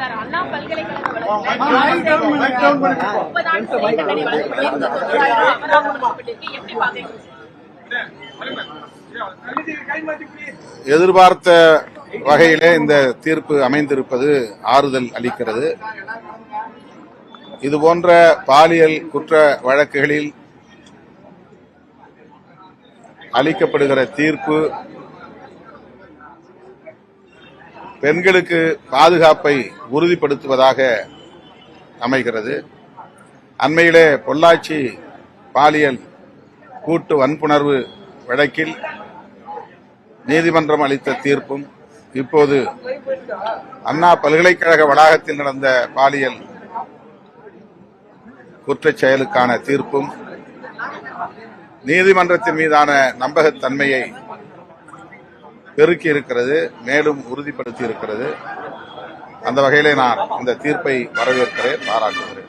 Sir. அண்ணா பல்கலைக்கழக வழக்குல முப்பது ஆண்டு சிறை தண்டனை வழங்கப்பட்ட தொழிலாளர் அமலாக்கம் செய்யப்பட்டிருக்கு. எப்படி பாக்குறீங்க எதிர்பார்த்த வகையிலே இந்த தீர்ப்பு அமைந்திருப்பது ஆறுதல் அளிக்கிறது. இது போன்ற பாலியல் குற்ற வழக்குகளில் அளிக்கப்படுகிற தீர்ப்பு பெண்களுக்கு பாதுகாப்பை உறுதிப்படுத்துவதாக அமைகிறது. அண்மையிலே பொள்ளாச்சி பாலியல் கூட்டு வன்புணர்வு வழக்கில் நீதிமன்றம் அளித்த தீர்ப்பும் இப்போது அண்ணா பல்கலைக்கழக வளாகத்தில் நடந்த பாலியல் குற்றச் செயலுக்கான தீர்ப்பும் நீதிமன்றத்தின் மீதான நம்பகத்தன்மையை பெருக்கி இருக்கிறது மேலும் உறுதிப்படுத்தி இருக்கிறது. அந்த வகையிலே நான் இந்த தீர்ப்பை வரவேற்கிறேன் பாராட்டுகிறேன்.